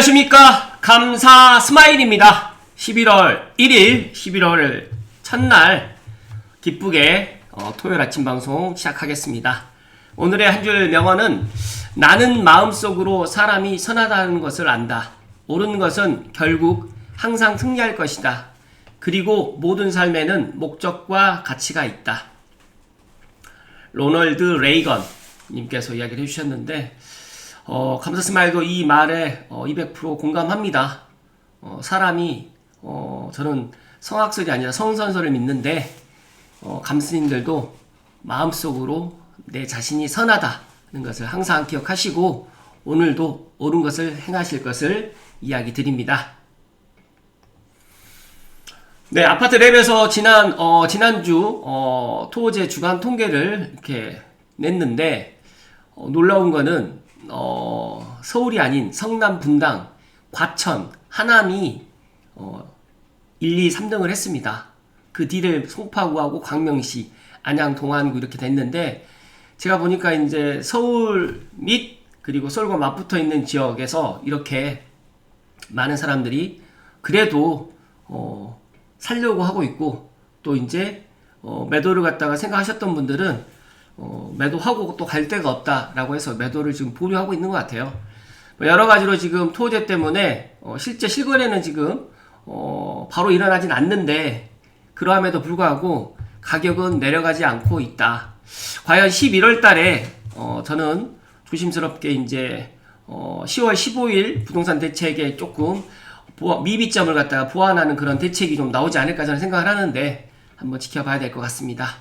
안녕하십니까? 감사 스마일입니다. 11월 1일 11월 첫날 기쁘게 어, 토요일 아침 방송 시작하겠습니다. 오늘의 한 줄 명언은 나는 마음속으로 사람이 선하다는 것을 안다. 옳은 것은 결국 항상 승리할 것이다. 그리고 모든 삶에는 목적과 가치가 있다. 로널드 레이건 님께서 이야기를 해주셨는데 어, 감사 스마일도 이 말에 어, 200% 공감합니다. 어, 사람이 어, 저는 성악설이 아니라 성선설을 믿는데 어, 감스님들도 마음속으로 내 자신이 선하다는 것을 항상 기억하시고 오늘도 옳은 것을 행하실 것을 이야기 드립니다. 네, 아파트 랩에서 지난 어, 지난주 어, 토호제 주간 통계를 이렇게 냈는데 어, 놀라운 거는 어, 서울이 아닌 성남, 분당, 과천, 하남이 어, 1, 2, 3등을 했습니다. 그 뒤를 송파구하고 광명시, 안양, 동안구 이렇게 됐는데 제가 보니까 이제 서울 및 그리고 서울과 맞붙어 있는 지역에서 이렇게 많은 사람들이 그래도 어, 살려고 하고 있고 또 이제 어, 매도를 갖다가 생각하셨던 분들은 어, 매도하고 또 갈 데가 없다라고 해서 매도를 지금 보류하고 있는 것 같아요. 뭐 여러 가지로 지금 토제 때문에 어, 실제 실거래는 지금 어, 바로 일어나진 않는데 그러함에도 불구하고 가격은 내려가지 않고 있다. 과연 11월 달에 어, 저는 조심스럽게 이제 어, 10월 15일 부동산 대책에 조금 보완, 미비점을 갖다가 보완하는 그런 대책이 좀 나오지 않을까 저는 생각을 하는데 한번 지켜봐야 될 것 같습니다.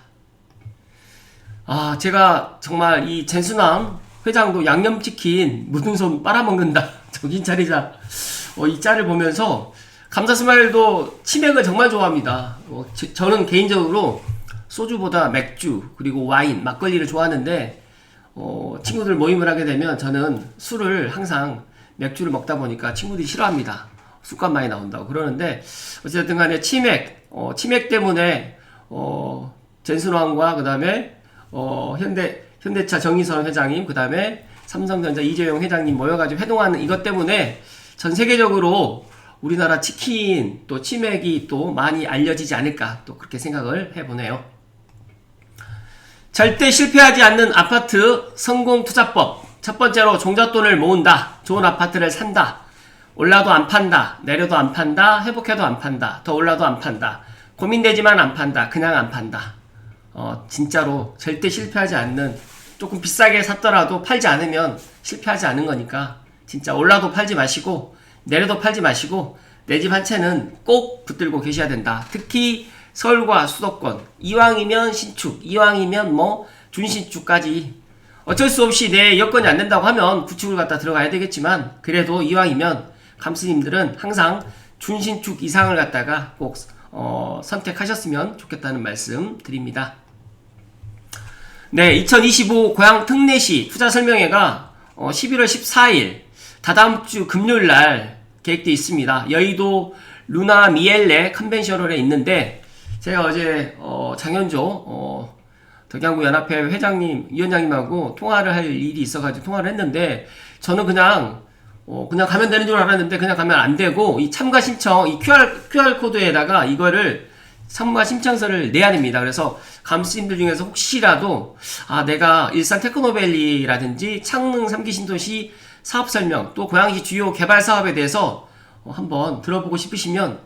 아, 제가 정말 이 젠수남 회장도 양념치킨 묻은 손 빨아먹는다. 정신 차리자. 어, 이 짤을 보면서 감자 스마일도 치맥을 정말 좋아합니다. 어, 지, 저는 개인적으로 소주보다 맥주 그리고 와인, 막걸리를 좋아하는데 어, 친구들 모임을 하게 되면 저는 술을 항상 맥주를 먹다 보니까 친구들이 싫어합니다. 술값 많이 나온다고 그러는데 어쨌든 간에 치맥, 어, 치맥 때문에 어, 젠순왕과 그 다음에 어, 현대, 현대차 정의선 회장님, 그 다음에 삼성전자 이재용 회장님 모여가지고 회동하는 이것 때문에 전 세계적으로 우리나라 치킨 또 치맥이 또 많이 알려지지 않을까 또 그렇게 생각을 해보네요. 절대 실패하지 않는 아파트 성공 투자법. 첫 번째로 종잣돈을 모은다. 좋은 아파트를 산다. 올라도 안 판다. 내려도 안 판다. 회복해도 안 판다. 더 올라도 안 판다. 고민되지만 안 판다. 그냥 안 판다. 어, 진짜로 절대 실패하지 않는 조금 비싸게 샀더라도 팔지 않으면 실패하지 않은 거니까 진짜 올라도 팔지 마시고 내려도 팔지 마시고 내 집 한 채는 꼭 붙들고 계셔야 된다. 특히 서울과 수도권 이왕이면 신축 이왕이면 뭐 준신축까지 어쩔 수 없이 내 여건이 안 된다고 하면 구축을 갖다 들어가야 되겠지만 그래도 이왕이면 감스님들은 항상 준신축 이상을 갖다가 꼭 어, 선택하셨으면 좋겠다는 말씀 드립니다. 네, 2025 고향 특례시 투자 설명회가 어, 11월 14일 다다음 주 금요일 날 계획되어 있습니다. 여의도 루나 미엘레 컨벤션홀에 있는데 제가 어제 어, 장현조 어, 덕양구 연합회 회장님 위원장님하고 통화를 할 일이 있어가지고 통화를 했는데 저는 그냥 어, 그냥 가면 되는 줄 알았는데 그냥 가면 안 되고 이 참가 신청 이 QR QR 코드에다가 이거를 참가 신청서를 내야 됩니다. 그래서 감수님들 중에서 혹시라도 아 내가 일산 테크노밸리라든지 창릉 3기 신도시 사업 설명 또 고양시 주요 개발 사업에 대해서 어, 한번 들어보고 싶으시면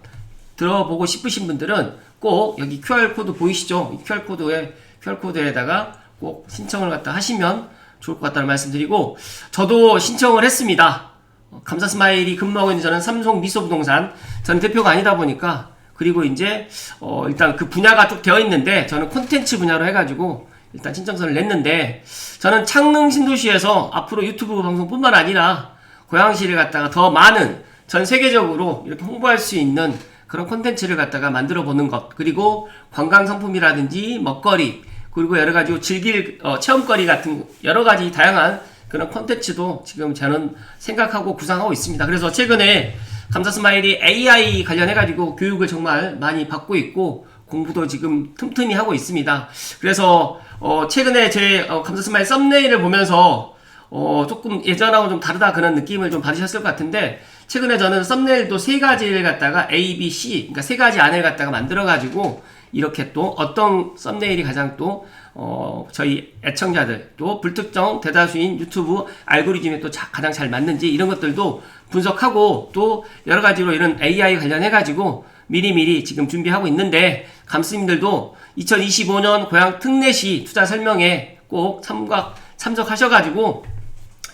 들어보고 싶으신 분들은 꼭 여기 QR 코드 보이시죠? 이 QR 코드에 QR 코드에다가 꼭 신청을 갖다 하시면 좋을 것 같다는 말씀드리고 저도 신청을 했습니다. 어, 감사 스마일이 근무하고 있는 저는 삼성 미소부동산. 전 대표가 아니다 보니까 그리고 이제 어 일단 그 분야가 쭉 되어 있는데 저는 콘텐츠 분야로 해가지고 일단 신청서를 냈는데 저는 창릉 신도시에서 앞으로 유튜브 방송뿐만 아니라 고양시를 갖다가 더 많은 전 세계적으로 이렇게 홍보할 수 있는 그런 콘텐츠를 갖다가 만들어 보는 것. 그리고 관광 상품이라든지 먹거리 그리고 여러 가지 즐길 어, 체험거리 같은 여러 가지 다양한 그런 콘텐츠도 지금 저는 생각하고 구상하고 있습니다. 그래서 최근에 감사 스마일이 AI 관련해가지고 교육을 정말 많이 받고 있고 공부도 지금 틈틈이 하고 있습니다. 그래서 어 최근에 제 어 감사 스마일 썸네일을 보면서 어, 조금 예전하고 좀 다르다 그런 느낌을 좀 받으셨을 것 같은데 최근에 저는 썸네일도 세 가지를 갖다가 A, B, C 그러니까 세 가지 안을 갖다가 만들어 가지고 이렇게 또 어떤 썸네일이 가장 또 어, 저희 애청자들 또 불특정 대다수인 유튜브 알고리즘에 또 자- 가장 잘 맞는지 이런 것들도 분석하고 또 여러 가지로 이런 AI 관련해 가지고 미리미리 지금 준비하고 있는데 감스님들도 2025년 고향 특례시 투자 설명회 꼭 참가 참석하셔 가지고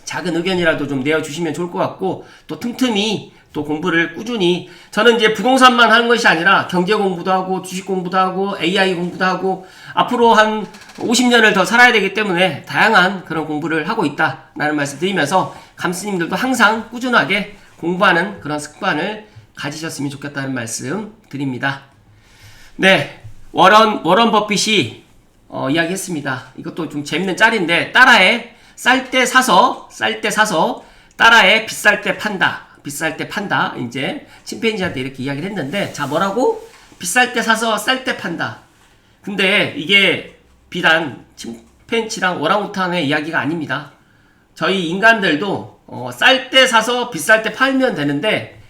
작은 의견이라도 좀 내어 주시면 좋을 것 같고 또 틈틈이 또 공부를 꾸준히 저는 이제 부동산만 하는 것이 아니라 경제 공부도 하고 주식 공부도 하고 AI 공부도 하고 앞으로 한 50년을 더 살아야 되기 때문에 다양한 그런 공부를 하고 있다라는 말씀 드리면서 감스님들도 항상 꾸준하게 공부하는 그런 습관을 가지셨으면 좋겠다는 말씀 드립니다. 네, 워런 워런 버핏이 어, 이야기했습니다. 이것도 좀 재밌는 짤인데 따라해 쌀때 사서 쌀 때 사서 따라해 비쌀 때 판다. 비쌀 때 판다. 이제 침팬지한테 이렇게 이야기를 했는데 자 뭐라고? 비쌀 때 사서 쌀 때 판다. 근데 이게 비단 침팬지랑 오랑우탄의 이야기가 아닙니다. 저희 인간들도 어, 쌀 때 사서 비쌀 때 팔면 되는데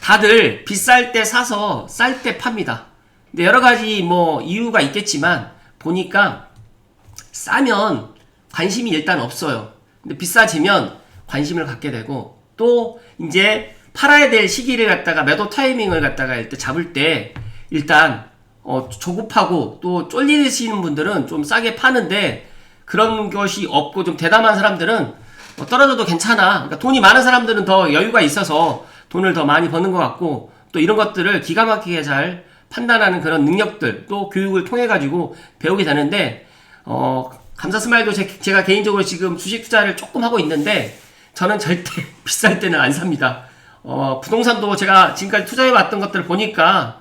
다들 비쌀 때 사서 쌀 때 팝니다. 근데 여러 가지 뭐 이유가 있겠지만 보니까 싸면 관심이 일단 없어요. 근데 비싸지면 관심을 갖게 되고 또 이제 팔아야 될 시기를 갖다가 매도 타이밍을 갖다가 일단 잡을 때 일단 어 조급하고 또 쫄리시는 분들은 좀 싸게 파는데 그런 것이 없고 좀 대담한 사람들은 뭐 떨어져도 괜찮아. 그러니까 돈이 많은 사람들은 더 여유가 있어서 돈을 더 많이 버는 것 같고 또 이런 것들을 기가 막히게 잘 판단하는 그런 능력들 또 교육을 통해 가지고 배우게 되는데 어 감사 스마일도 제, 제가 개인적으로 지금 주식 투자를 조금 하고 있는데 저는 절대 비쌀 때는 안 삽니다. 어 부동산도 제가 지금까지 투자해 왔던 것들을 보니까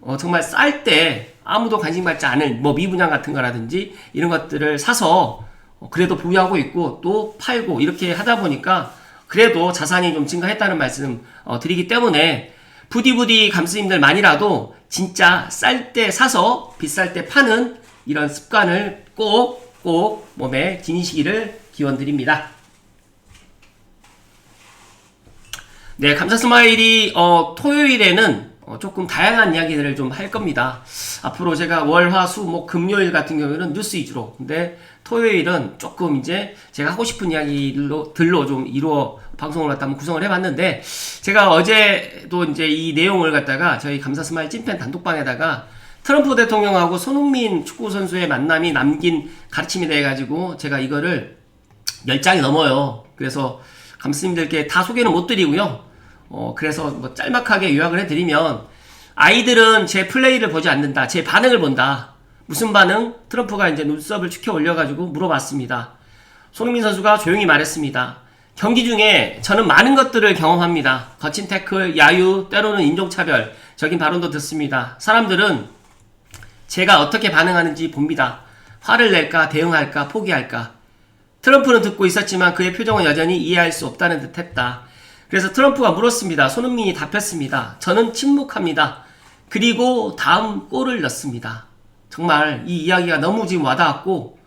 어, 정말 쌀 때 아무도 관심 갖지 않을 뭐 미분양 같은 거라든지 이런 것들을 사서 어, 그래도 보유하고 있고 또 팔고 이렇게 하다 보니까 그래도 자산이 좀 증가했다는 말씀 어, 드리기 때문에 부디부디 감스님들만이라도 진짜 쌀 때 사서 비쌀 때 파는 이런 습관을 꼭 꼭 몸에 지니시기를 기원드립니다. 네, 감사 스마일이 어, 토요일에는 어, 조금 다양한 이야기들을 좀 할 겁니다. 앞으로 제가 월, 화, 수, 목, 금요일 같은 경우에는 뉴스 위주로. 근데 토요일은 조금 이제 제가 하고 싶은 이야기로 들로 좀 이루어 방송을 갖다 한번 구성을 해봤는데 제가 어제도 이제 이 내용을 갖다가 저희 감사 스마일 찐팬 단톡방에다가 트럼프 대통령하고 손흥민 축구 선수의 만남이 남긴 가르침이 돼 가지고 제가 이거를 열 장이 넘어요. 그래서 감스님들께 다 소개는 못 드리고요. 어, 그래서 뭐 짤막하게 요약을 해드리면 아이들은 제 플레이를 보지 않는다. 제 반응을 본다. 무슨 반응? 트럼프가 이제 눈썹을 축혀 올려가지고 물어봤습니다. 손흥민 선수가 조용히 말했습니다. 경기 중에 저는 많은 것들을 경험합니다. 거친 태클, 야유, 때로는 인종차별, 적인 발언도 듣습니다. 사람들은 제가 어떻게 반응하는지 봅니다. 화를 낼까, 대응할까, 포기할까. 트럼프는 듣고 있었지만 그의 표정은 여전히 이해할 수 없다는 듯 했다. 그래서 트럼프가 물었습니다. 손흥민이 답했습니다. 저는 침묵합니다. 그리고 다음 골을 넣습니다. 정말 이 이야기가 너무 지금 와닿았고,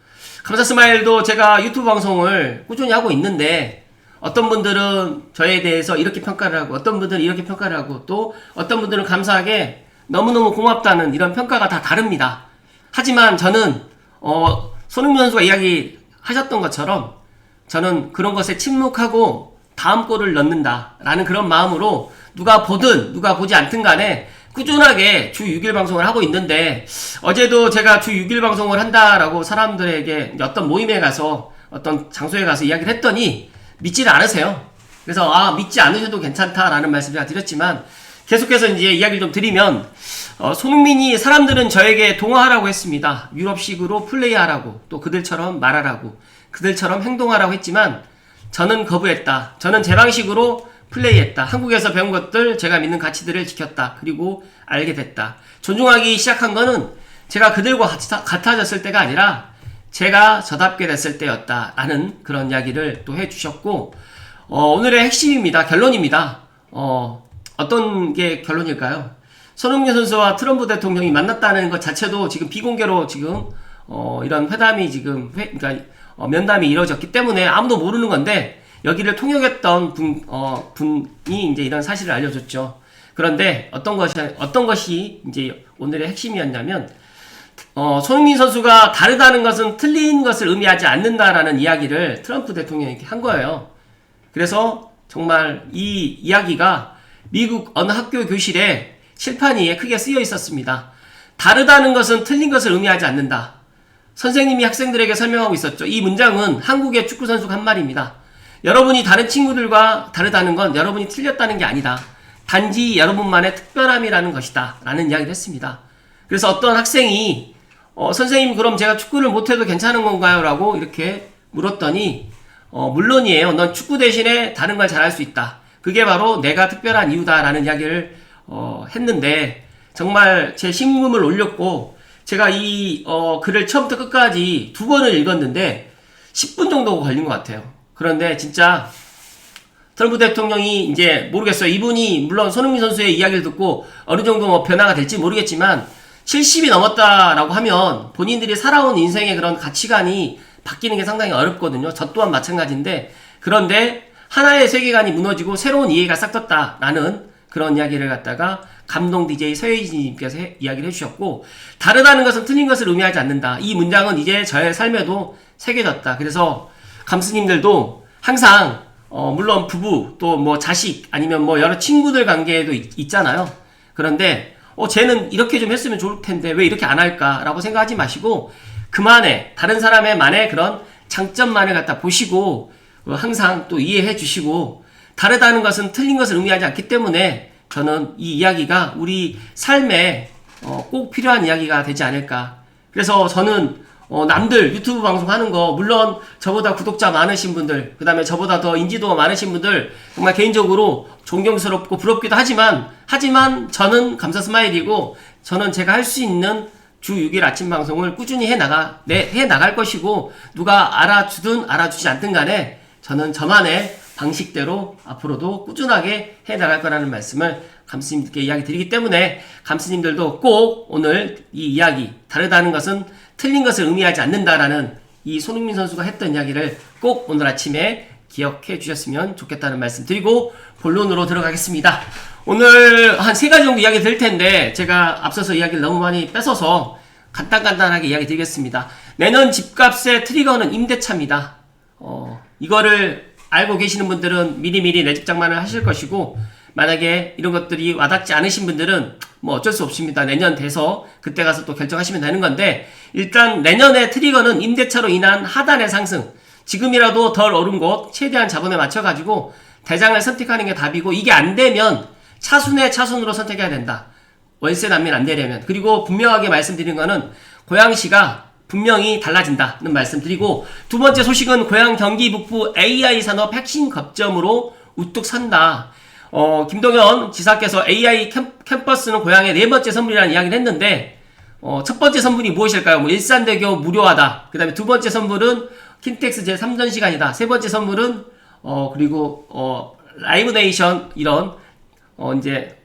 감사 스마일도 제가 유튜브 방송을 꾸준히 하고 있는데, 어떤 분들은 저에 대해서 이렇게 평가를 하고, 어떤 분들은 이렇게 평가를 하고, 또 어떤 분들은 감사하게 너무너무 고맙다는 이런 평가가 다 다릅니다. 하지만 저는, 어, 손흥민 선수가 이야기 하셨던 것처럼, 저는 그런 것에 침묵하고 다음 골을 넣는다라는 그런 마음으로 누가 보든 누가 보지 않든 간에 꾸준하게 주 6일 방송을 하고 있는데 어제도 제가 주 6일 방송을 한다라고 사람들에게 어떤 모임에 가서 어떤 장소에 가서 이야기를 했더니 믿지를 않으세요. 그래서 아 믿지 않으셔도 괜찮다라는 말씀 제가 드렸지만 계속해서 이제 이야기를 좀 드리면 어, 손흥민이 사람들은 저에게 동화하라고 했습니다. 유럽식으로 플레이하라고 또 그들처럼 말하라고 그들처럼 행동하라고 했지만 저는 거부했다. 저는 제 방식으로 플레이했다. 한국에서 배운 것들, 제가 믿는 가치들을 지켰다. 그리고 알게 됐다. 존중하기 시작한 거는 제가 그들과 같아, 같아졌을 때가 아니라 제가 저답게 됐을 때였다. 라는 그런 이야기를 또 해주셨고, 어, 오늘의 핵심입니다. 결론입니다. 어, 어떤 게 결론일까요? 손흥민 선수와 트럼프 대통령이 만났다는 것 자체도 지금 비공개로 지금, 어, 이런 회담이 지금, 회, 그러니까 어, 면담이 이루어졌기 때문에 아무도 모르는 건데 여기를 통역했던 분, 어, 분이 이제 이런 사실을 알려줬죠. 그런데 어떤 것이 어떤 것이 이제 오늘의 핵심이었냐면 어, 손흥민 선수가 다르다는 것은 틀린 것을 의미하지 않는다라는 이야기를 트럼프 대통령이 한 거예요. 그래서 정말 이 이야기가 미국 어느 학교 교실에 칠판 위에 크게 쓰여 있었습니다. 다르다는 것은 틀린 것을 의미하지 않는다. 선생님이 학생들에게 설명하고 있었죠. 이 문장은 한국의 축구 선수가 한 말입니다. 여러분이 다른 친구들과 다르다는 건 여러분이 틀렸다는 게 아니다. 단지 여러분만의 특별함이라는 것이다. 라는 이야기를 했습니다. 그래서 어떤 학생이 어, 선생님 그럼 제가 축구를 못해도 괜찮은 건가요? 라고 이렇게 물었더니 어, 물론이에요. 넌 축구 대신에 다른 걸 잘할 수 있다. 그게 바로 내가 특별한 이유다라는 이야기를 어, 했는데 정말 제 신금을 올렸고 제가 이 어, 글을 처음부터 끝까지 두 번을 읽었는데 10분 정도 걸린 것 같아요. 그런데 진짜 트럼프 대통령이 이제 모르겠어요. 이분이 물론 손흥민 선수의 이야기를 듣고 어느 정도 뭐 변화가 될지 모르겠지만 70이 넘었다라고 하면 본인들이 살아온 인생의 그런 가치관이 바뀌는 게 상당히 어렵거든요. 저 또한 마찬가지인데 그런데 하나의 세계관이 무너지고 새로운 이해가 싹 떴다라는 그런 이야기를 갖다가 감동 DJ 서예진님께서 해- 이야기를 해주셨고 다르다는 것은 틀린 것을 의미하지 않는다. 이 문장은 이제 저의 삶에도 새겨졌다. 그래서 감스님들도 항상 어, 물론 부부 또 뭐 자식 아니면 뭐 여러 친구들 관계에도 있, 잖아요 그런데 어 쟤는 이렇게 좀 했으면 좋을 텐데 왜 이렇게 안 할까라고 생각하지 마시고 그만의 다른 사람의 만의 그런 장점만을 갖다 보시고 어, 항상 또 이해해 주시고 다르다는 것은 틀린 것을 의미하지 않기 때문에 저는 이 이야기가 우리 삶에 어, 꼭 필요한 이야기가 되지 않을까. 그래서 저는 어, 남들 유튜브 방송 하는 거 물론 저보다 구독자 많으신 분들 그 다음에 저보다 더 인지도가 많으신 분들 정말 개인적으로 존경스럽고 부럽기도 하지만 하지만 저는 감사 스마일이고 저는 제가 할 수 있는 주 6일 아침 방송을 꾸준히 해 나가 네, 해 나갈 것이고 누가 알아주든 알아주지 않든 간에 저는 저만의 방식대로 앞으로도 꾸준하게 해 나갈 거라는 말씀을 감스님들께 이야기 드리기 때문에 감스님들도 꼭 오늘 이 이야기 다르다는 것은 틀린 것을 의미하지 않는다라는 이 손흥민 선수가 했던 이야기를 꼭 오늘 아침에 기억해 주셨으면 좋겠다는 말씀 드리고 본론으로 들어가겠습니다. 오늘 한 세 가지 정도 이야기 드릴 텐데 제가 앞서서 이야기를 너무 많이 뺏어서 간단간단하게 이야기 드리겠습니다. 내년 집값의 트리거는 임대차입니다. 어, 이거를 알고 계시는 분들은 미리미리 내 집 장만을 하실 것이고 만약에 이런 것들이 와닿지 않으신 분들은 뭐 어쩔 수 없습니다. 내년 돼서 그때 가서 또 결정하시면 되는 건데 일단 내년의 트리거는 임대차로 인한 하단의 상승 지금이라도 덜 오른 곳 최대한 자본에 맞춰 가지고 대장을 선택하는 게 답이고 이게 안 되면 차순의 차순으로 선택해야 된다. 월세 난민 안 되려면 그리고 분명하게 말씀드린 거는 고양시가 분명히 달라진다는 말씀드리고 두 번째 소식은 고양 경기 북부 AI 산업 핵심 거점으로 우뚝 선다. 어, 김동현 지사께서 AI 캠, 캠퍼스는 고향의 네 번째 선물이라는 이야기를 했는데 어, 첫 번째 선물이 무엇일까요? 뭐 일산대교 무료화다. 그 다음에 두 번째 선물은 킨텍스 제 3전 시간이다. 세 번째 선물은 어, 그리고 어, 라이브 네이션 이런 어, 이제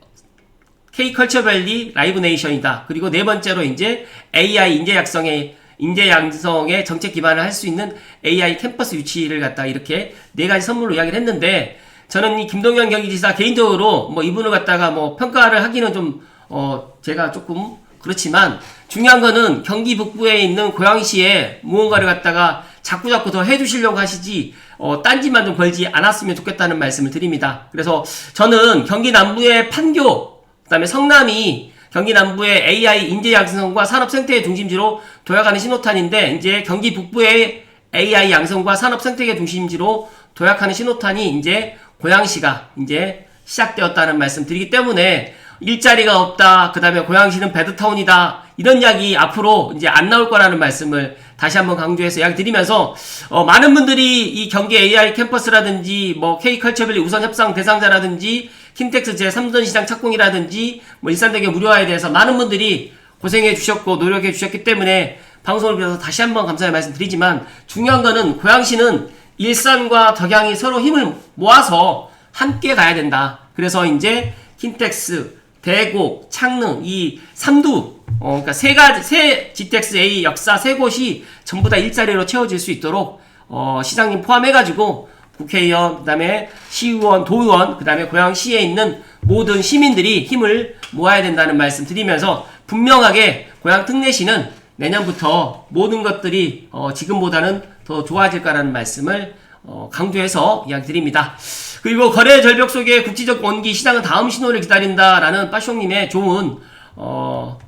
K컬처밸리 라이브 네이션이다. 그리고 네 번째로 이제 AI 인재 약성의 인재 양성의 정책 기반을 할 수 있는 AI 캠퍼스 유치를 갖다 이렇게 네 가지 선물로 이야기를 했는데 저는 이 김동현 경기지사 개인적으로 뭐 이분을 갖다가 뭐 평가를 하기는 좀 어 제가 조금 그렇지만 중요한 거는 경기 북부에 있는 고양시에 무언가를 갖다가 자꾸 자꾸 더 해주시려고 하시지 어 딴지만 좀 걸지 않았으면 좋겠다는 말씀을 드립니다. 그래서 저는 경기 남부의 판교 그다음에 성남이 경기 남부의 AI 인재 양성과 산업 생태의 중심지로 도약하는 신호탄인데 이제 경기 북부의 AI 양성과 산업 생태계 중심지로 도약하는 신호탄이 이제 고양시가 이제 시작되었다는 말씀 드리기 때문에 일자리가 없다. 그 다음에 고양시는 배드타운이다. 이런 이야기 앞으로 이제 안 나올 거라는 말씀을 다시 한번 강조해서 이야기 드리면서 어, 많은 분들이 이 경기 AI 캠퍼스라든지 뭐 K컬처밸리 우선 협상 대상자라든지 킨텍스 제 3전 시장 착공이라든지 뭐 일산대교 무료화에 대해서 많은 분들이 고생해 주셨고 노력해 주셨기 때문에 방송을 빌어서 다시 한번 감사의 말씀 드리지만 중요한 거는 고양시는 일산과 덕양이 서로 힘을 모아서 함께 가야 된다. 그래서 이제 킨텍스, 대곡, 창릉 이 삼두 어, 그러니까 세 가지, 세 GTX A 역사 세 곳이 전부 다 일자리로 채워질 수 있도록, 어, 시장님 포함해가지고, 국회의원, 그 다음에 시의원, 도의원, 그 다음에 고양시에 있는 모든 시민들이 힘을 모아야 된다는 말씀 드리면서, 분명하게 고양 특례시는 내년부터 모든 것들이, 어, 지금보다는 더 좋아질 거라는 말씀을, 어, 강조해서 이야기 드립니다. 그리고 거래 절벽 속에 국지적 원기 시장은 다음 신호를 기다린다라는 빠숑님의 좋은, 어,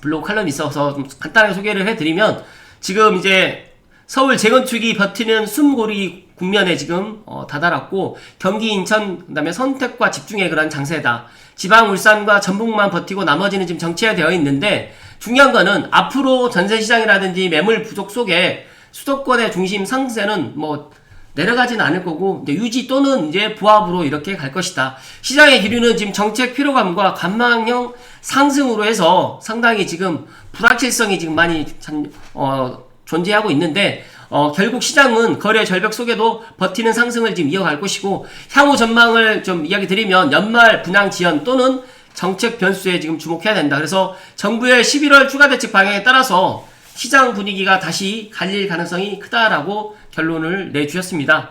블로그 칼럼이 있어서 좀 간단하게 소개를 해드리면 지금 이제 서울 재건축이 버티는 숨고리 국면에 지금 어, 다다랐고 경기 인천 그다음에 선택과 집중의 그런 장세다. 지방 울산과 전북만 버티고 나머지는 지금 정체되어 있는데 중요한 거는 앞으로 전세 시장이라든지 매물 부족 속에 수도권의 중심 상세는 뭐 내려가지는 않을 거고 유지 또는 이제 부합으로 이렇게 갈 것이다. 시장의 기류는 지금 정책 피로감과 관망형 상승으로 해서 상당히 지금 불확실성이 지금 많이 잔- 어, 존재하고 있는데 어, 결국 시장은 거래 절벽 속에도 버티는 상승을 지금 이어갈 것이고 향후 전망을 좀 이야기 드리면 연말 분양 지연 또는 정책 변수에 지금 주목해야 된다. 그래서 정부의 11월 추가 대책 방향에 따라서 시장 분위기가 다시 갈릴 가능성이 크다라고 결론을 내주셨습니다.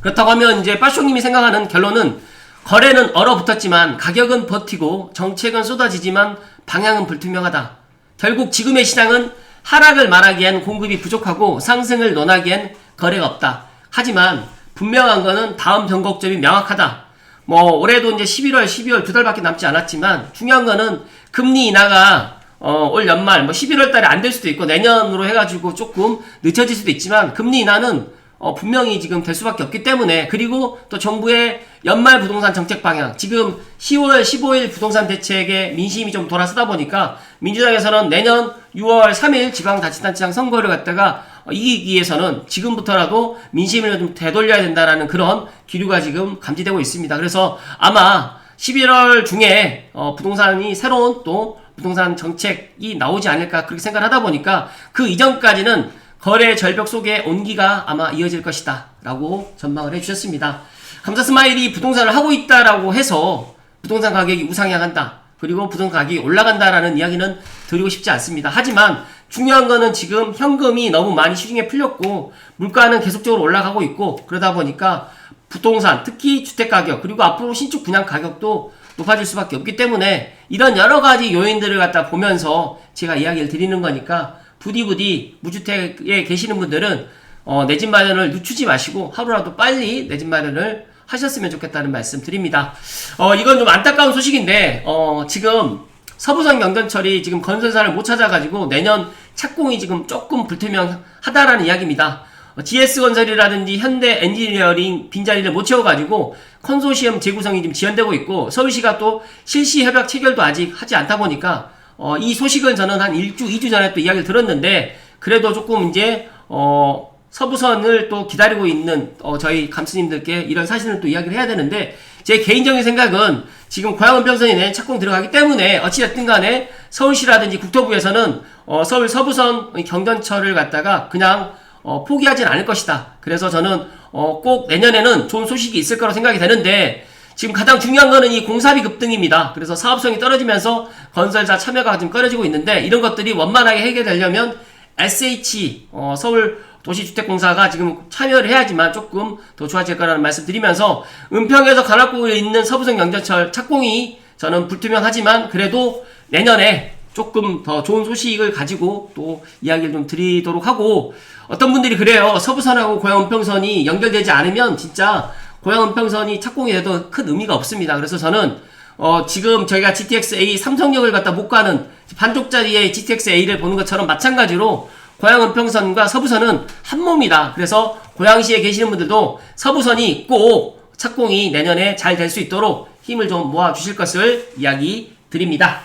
그렇다고 하면 이제 빠쇼님이 생각하는 결론은 거래는 얼어붙었지만 가격은 버티고 정책은 쏟아지지만 방향은 불투명하다. 결국 지금의 시장은 하락을 말하기엔 공급이 부족하고 상승을 논하기엔 거래가 없다. 하지만 분명한 거는 다음 변곡점이 명확하다. 뭐 올해도 이제 11월, 12월 두 달밖에 남지 않았지만 중요한 거는 금리 인하가 어, 올 연말 뭐 11월 달에 안 될 수도 있고 내년으로 해가지고 조금 늦춰질 수도 있지만 금리 인하는 어, 분명히 지금 될 수밖에 없기 때문에 그리고 또 정부의 연말 부동산 정책 방향 지금 10월 15일 부동산 대책에 민심이 좀 돌아서다 보니까 민주당에서는 내년 6월 3일 지방자치단체장 선거를 갖다가 어, 이기기 위해서는 지금부터라도 민심을 좀 되돌려야 된다라는 그런 기류가 지금 감지되고 있습니다. 그래서 아마 11월 중에 어, 부동산이 새로운 또 부동산 정책이 나오지 않을까 그렇게 생각을 하다 보니까 그 이전까지는 거래 절벽 속에 온기가 아마 이어질 것이다 라고 전망을 해주셨습니다. 감사 스마일이 부동산을 하고 있다라고 해서 부동산 가격이 우상향한다. 그리고 부동산 가격이 올라간다라는 이야기는 드리고 싶지 않습니다. 하지만 중요한 거는 지금 현금이 너무 많이 시중에 풀렸고 물가는 계속적으로 올라가고 있고 그러다 보니까 부동산 특히 주택 가격 그리고 앞으로 신축 분양 가격도 높아질 수밖에 없기 때문에 이런 여러 가지 요인들을 갖다 보면서 제가 이야기를 드리는 거니까 부디부디 무주택에 계시는 분들은 어, 내 집 마련을 늦추지 마시고 하루라도 빨리 내 집 마련을 하셨으면 좋겠다는 말씀 드립니다. 어, 이건 좀 안타까운 소식인데 어, 지금 서부선 경전철이 지금 건설사를 못 찾아가지고 내년 착공이 지금 조금 불투명하다라는 이야기입니다. 어, GS건설이라든지 현대 엔지니어링 빈자리를 못 채워가지고 컨소시엄 재구성이 지금 지연되고 있고 서울시가 또 실시 협약 체결도 아직 하지 않다 보니까 어, 이 소식은 저는 한 1주, 2주 전에 또 이야기를 들었는데 그래도 조금 이제 어, 서부선을 또 기다리고 있는 어, 저희 감스님들께 이런 사실을 또 이야기를 해야 되는데 제 개인적인 생각은 지금 고양은평선이 내년 착공 들어가기 때문에 어찌됐든 간에 서울시라든지 국토부에서는 어, 서울 서부선 경전철을 갖다가 그냥 어, 포기하진 않을 것이다. 그래서 저는 어, 꼭 내년에는 좋은 소식이 있을 거라고 생각이 되는데 지금 가장 중요한 거는 이 공사비 급등입니다. 그래서 사업성이 떨어지면서 건설자 참여가 지금 꺼려지고 있는데 이런 것들이 원만하게 해결되려면 SH 어, 서울 도시주택공사가 지금 참여를 해야지만 조금 더 좋아질 거라는 말씀 드리면서 은평에서 관악구에 있는 서부성 경전철 착공이 저는 불투명하지만 그래도 내년에 조금 더 좋은 소식을 가지고 또 이야기를 좀 드리도록 하고 어떤 분들이 그래요. 서부선하고 고양 은평선이 연결되지 않으면 진짜 고양 은평선이 착공이 돼도 큰 의미가 없습니다. 그래서 저는 어, 지금 저희가 GTX A 삼성역을 갖다 못 가는 반쪽짜리의 GTX A를 보는 것처럼 마찬가지로 고양 은평선과 서부선은 한 몸이다. 그래서 고양시에 계시는 분들도 서부선이 꼭 착공이 내년에 잘 될 수 있도록 힘을 좀 모아 주실 것을 이야기 드립니다.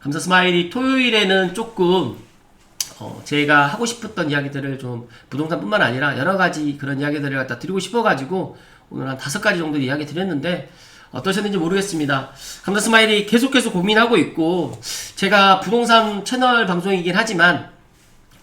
감사 스마일이 토요일에는 조금 어, 제가 하고 싶었던 이야기들을 좀 부동산뿐만 아니라 여러 가지 그런 이야기들을 갖다 드리고 싶어가지고 오늘 한 다섯 가지 정도 이야기 드렸는데 어떠셨는지 모르겠습니다. 감사 스마일이 계속해서 고민하고 있고 제가 부동산 채널 방송이긴 하지만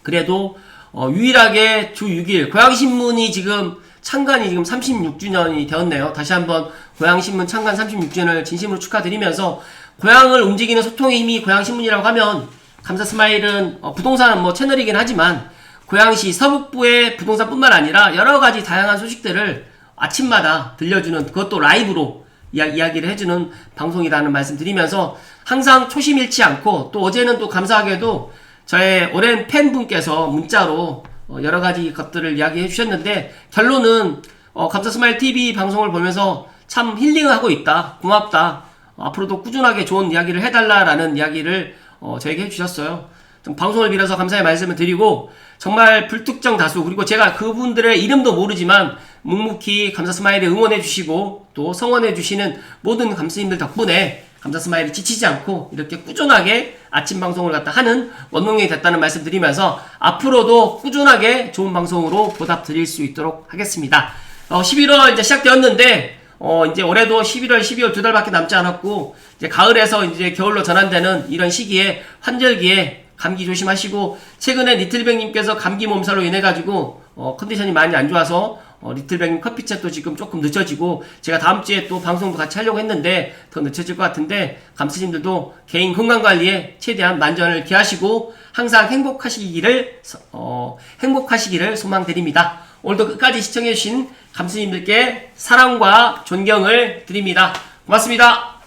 그래도 어, 유일하게 주 6일 고양신문이 지금 창간이 지금 36주년이 되었네요. 다시 한번 고향신문 창간 36주년을 진심으로 축하드리면서 고향을 움직이는 소통의 힘이 고향신문이라고 하면 감사 스마일은 어, 부동산 뭐 채널이긴 하지만 고양시 서북부의 부동산뿐만 아니라 여러 가지 다양한 소식들을 아침마다 들려주는 그것도 라이브로 이야, 이야기를 해주는 방송이라는 말씀 드리면서 항상 초심 잃지 않고 또 어제는 또 감사하게도 저의 오랜 팬분께서 문자로 어, 여러 가지 것들을 이야기해 주셨는데 결론은 어, 감사 스마일 TV 방송을 보면서 참 힐링을 하고 있다. 고맙다. 어, 앞으로도 꾸준하게 좋은 이야기를 해달라라는 이야기를 어, 저에게 해주셨어요. 좀 방송을 빌어서 감사의 말씀을 드리고 정말 불특정 다수 그리고 제가 그분들의 이름도 모르지만 묵묵히 감사 스마일에 응원해 주시고 또 성원해 주시는 모든 감사님들 덕분에 감사 스마일이 지치지 않고 이렇게 꾸준하게 아침 방송을 갖다 하는 원동력이 됐다는 말씀 드리면서 앞으로도 꾸준하게 좋은 방송으로 보답 드릴 수 있도록 하겠습니다. 어, 11월 이제 시작되었는데 어, 이제 올해도 11월, 12월 두 달밖에 남지 않았고, 이제 가을에서 이제 겨울로 전환되는 이런 시기에, 환절기에 감기 조심하시고, 최근에 리틀백님께서 감기 몸살로 인해 가지고, 어, 컨디션이 많이 안 좋아서, 어, 리틀백님 커피챗도 지금 조금 늦춰지고, 제가 다음 주에 또 방송도 같이 하려고 했는데, 더 늦춰질 것 같은데, 감스님들도 개인 건강관리에 최대한 만전을 기하시고, 항상 행복하시기를, 서- 어, 행복하시기를 소망드립니다. 오늘도 끝까지 시청해주신 감스님들께 사랑과 존경을 드립니다. 고맙습니다.